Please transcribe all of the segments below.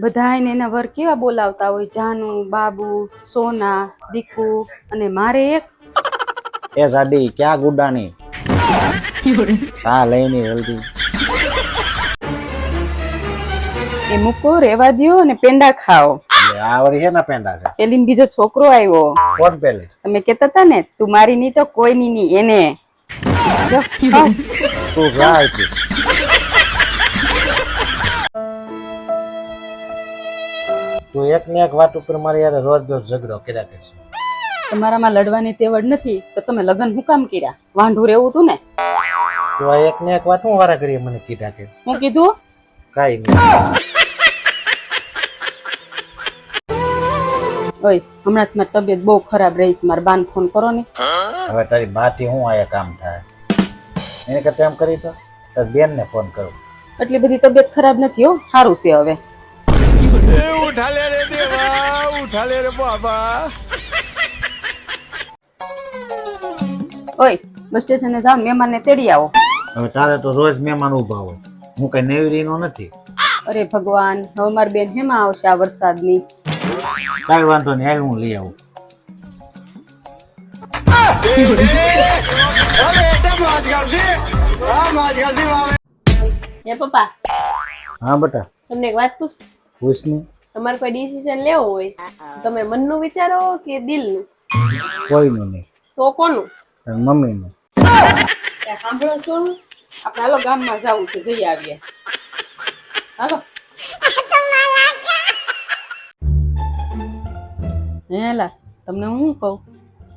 બધા એને એના વર કેવા બોલાવતા હોય? જાનુ બાબુ સોના દીકુ અને મારે એક? એ સાડી ક્યાં ગુડાની? હા લઈને જલ્દી. એ મૂકો રેવા દ્યો અને પેંડા ખાઓ. એટલે આ વળી પેંડા છે? પેલી ને બીજો છોકરો આવ્યો. કોણ પેલી? તમે કેતા હતા ને તું મારી નહીં તો કોઈની નહીં એને. તું એક ને એક વાત ઉપર મારે યાર રોજ રોજ ઝઘડો કર્યા કરશે તમારામાં લડવાની તેવડ નથી તો તમે લગ્ન હું કામ કર્યા? વાંઢું રહેવું તું ને? તો આ એક ને એક વાત હું વારા કરીએ મને કીધા કે? હું કીધું? કાઈ નહીં. ઓય હમણાં જ મારી તબિયત બહુ ખરાબ રહી છે મારા બાન ફોન કરો ને. હવે તારી માથી હું આયા કામ થાય? એને કરતા એમ કરી તો તાર બેન ને ફોન કરું. એટલી બધી તબિયત ખરાબ નથી હો સારું છે હવે. ઓય બસ સ્ટેશને જા મહેમાનને તેડી આવો. હવે તારે તો રોજ મહેમાન ઊભા હોય. હું કઈ નેવરી નો નથી. અરે ભગવાન હવે માર બેન હેમાં આવશે આ વરસાદની. કાંઈ વાંધો નહીં હું લઈ આવું. હે પપ્પા હા બેટા. તમને એક વાત પૂછ? પૂછ ને તમારે કોઈ ડિસિઝન લેવો હોય તમે મનનું વિચારો કે દિલનું? કોઈનું નહીં. તો કોનું? મમ્મીનું. સાંભળો શું આપણે હાલો ગામમાં જવું છે જઈ આવીએ. હાલો. હેલા તમને હું કહું?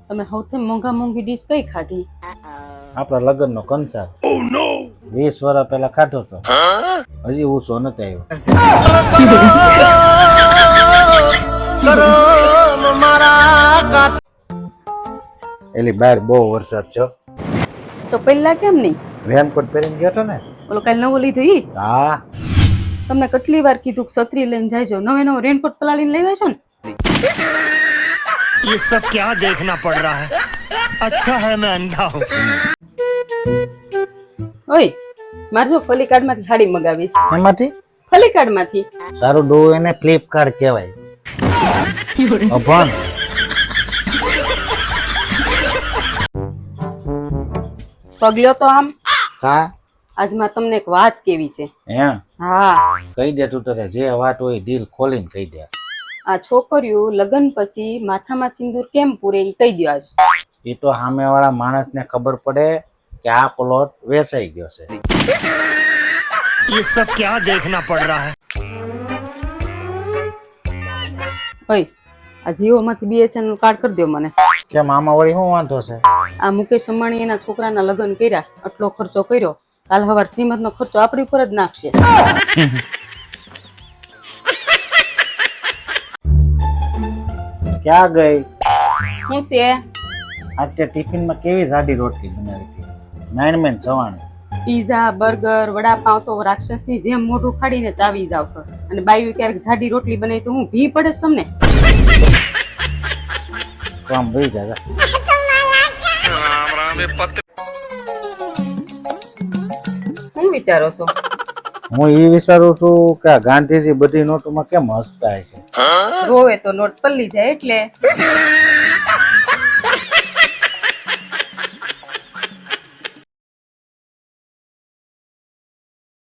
તમે સૌથી મોંઘા મોંઘી ડીશ કઈ ખાધી? આપણા લગ્નનો કંસાર. વીસ વર્ષ પહેલા ખાધો તો હજી ઊંચો નથી આવ્યો એલી બહાર બહુ વરસાદ છે તો પહેલા કેમ નહીં રેનકોટ પહેરીને ગયો તો ને ઓલો કાલ નવો લીધો ઈ હા તમને કેટલી વાર કીધું કે છત્રી લઈને જાયજો નવે નવો રેનકોટ પલાળીને લઈ આવ્યા છો ને ये सब क्या देखना पड़ रहा है अच्छा है मैं अंधा हूँ ઓય મારે જો ફલિકાર્ડમાંથી સાડી મગાવીશ. એમાંથી? ફલીકાર્ડમાંથી તારું ડો એને ફ્લિપકાર્ટ કહેવાય. અભણ. પગલ્યો તો આમ. કા? આજમાં તમને એક વાત કેવી છે? હે? હા. કહી દે તું તારે જે વાત હોય દિલ ખોલીને કહી દે. આ છોકરીઓ લગ્ન પછી માથામાં સિંદૂર કેમ પૂરે એ કહી દો આજ. એ તો સામેવાળા માણસને ખબર પડે કે આ પ્લોટ વેચાઈ ગયો છે. ये सब क्या देखना पड़ रहा है ઓય આ જીઓ માંથી બીએસએનએલ કાર્ડ કરી દો મને કેમ આમાં વળી શું વાંધો છે આ મુકેશ અંબાણી એના છોકરાના લગ્ન કર્યા આટલો ખર્ચો કર્યો કાલ સવાર શ્રીમદ નો ખર્ચો આપણી ઉપર જ નાખશે ક્યાં ગઈ શું છે આજે ટિફિનમાં કેવી જાડી રોટલી બનાવી હતી નાઈન મેન જવાની પીઝા બર્ગર વડાપાવ તો રાક્ષસની જેમ મોઢું ફાડીને ચાવી જાવ છો. અને બાયુ ક્યારેક જાડી રોટલી બનાવી તો હું ભી પડે તમને? કામ ભાઈ શું વિચારો છો? હું એ વિચારું છું કે આ ગાંધીજી બધી નોટોમાં કેમ હસતા છે રોવે તો નોટ પલ્લી જાય એટલે.